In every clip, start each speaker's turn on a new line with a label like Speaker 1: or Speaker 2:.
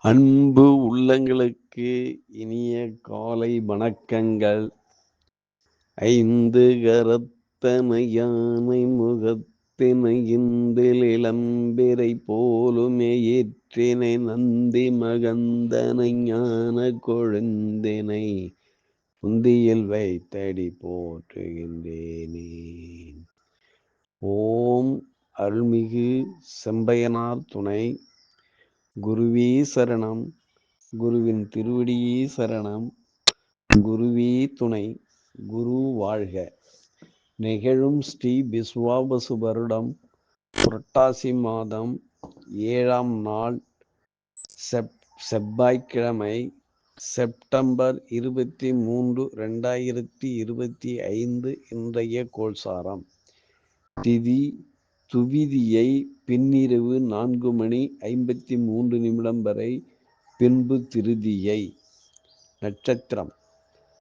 Speaker 1: அன்பு உள்ளங்களுக்கு இனிய காலை வணக்கங்கள். ஐந்து கரத்தமையானை முகத்தினை இந்தில் இளம்பிரை போலுமே ஏற்றினை நந்தி மகந்தனை ஞான கொழுந்தினை புந்தியில் வைத்தடி போற்றுகின்றேனே. ஓம் அருள்மிகு செம்பையனார் துணை. குருவே சரணம். குருவின் திருவடியே சரணம். குருவே துணை. குரு வாழ்க. நிகழும் ஸ்ரீ பிஸ்வாபசு வருடம். புரட்டாசி மாதம் ஏழாம் நாள். செப் செவ்வாய்க்கிழமை செப்டம்பர் இருபத்தி மூன்று ரெண்டாயிரத்தி இருபத்தி ஐந்து இன்றைய கோல்சாரம் திதி துவிதியை பின்னிரவு நான்கு மணி ஐம்பத்தி மூன்று நிமிடம் வரை பின்பு திருதியை. நட்சத்திரம்.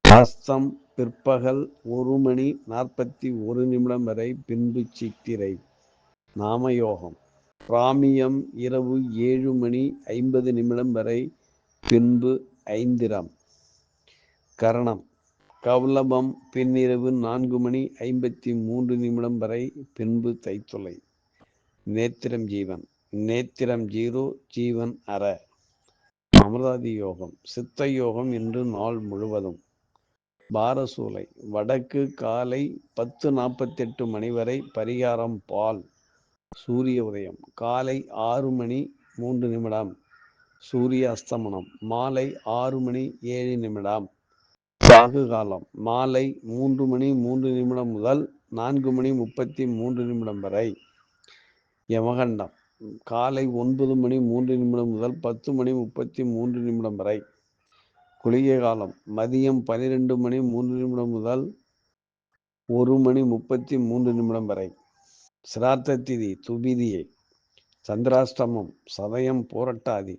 Speaker 1: அஸ்தம் பிற்பகல் ஒரு மணி நாற்பத்தி ஒரு நிமிடம் வரை பின்பு சித்திரை. நாமயோகம். பிராமியம் இரவு ஏழு மணி ஐம்பது நிமிடம் வரை பின்பு ஐந்திரம். கரணம். கவலபம் பின்னிரவு நான்கு மணி ஐம்பத்தி மூன்று நிமிடம் வரை பின்பு தைத்துளை. நேத்திரம் ஜீவன் நேத்திரம் ஜீரோ ஜீவன் அற. அமராதி யோகம் சித்த யோகம் இன்று நாள் முழுவதும். பாரசூலை வடக்கு காலை பத்து நாற்பத்தெட்டு மணி வரை பரிகாரம் பால். சூரிய உதயம் காலை ஆறு மணி மூன்று நிமிடம். சூரிய அஸ்தமனம் மாலை ஆறு மணி ஏழு நிமிடம். சாகு காலம். மாலை மூன்று மணி மூன்று நிமிடம் முதல் நான்கு மணி முப்பத்தி மூன்று நிமிடம் வரை. யமகண்டம் காலை ஒன்பது மணி மூன்று நிமிடம் முதல் பத்து மணி முப்பத்தி மூன்று நிமிடம் வரை. குளிகை காலம். மதியம் பனிரெண்டு மணி மூன்று நிமிடம் முதல் ஒரு மணி முப்பத்தி மூன்று நிமிடம் வரை. சிரார்த்த திதி துபிதியை சந்திராஷ்டமம். சதயம் போரட்டாதி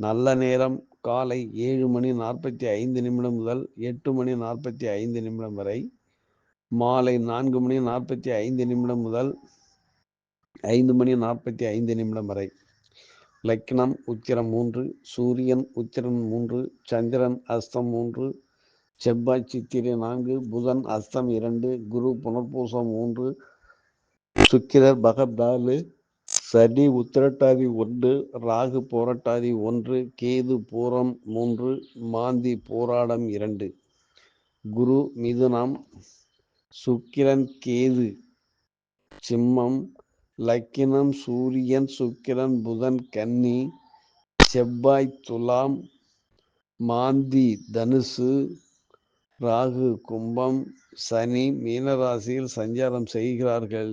Speaker 1: நல்ல நேரம் காலை ஏழு மணி நாற்பத்தி ஐந்து நிமிடம் முதல் எட்டு மணி நாற்பத்தி ஐந்து நிமிடம் வரை மாலை நான்கு மணி நாற்பத்தி ஐந்து நிமிடம் முதல் ஐந்து மணி நாற்பத்தி ஐந்து நிமிடம் வரை. லக்னம் உத்திரம் மூன்று சூரியன் உத்திரன் மூன்று சந்திரன் அஸ்தம் மூன்று செவ்வாய் சித்திரை நான்கு புதன் அஸ்தம் இரண்டு குரு புனர்பூசம் மூன்று சுக்கிரர் பகத் நாலு சனி உத்திரட்டாதி ஒன்று ராகு போராட்டாதி ஒன்று கேது பூரம் மூன்று மாந்தி போராடம் இரண்டு. குரு மிதுனம் சுக்கிரன் கேது சிம்மம் லக்கினம் சூரியன் சுக்கிரன் புதன் கன்னி செவ்வாய் துலாம் மாந்தி தனுசு ராகு கும்பம் சனி மீனராசியில் சஞ்சாரம் செய்கிறார்கள்.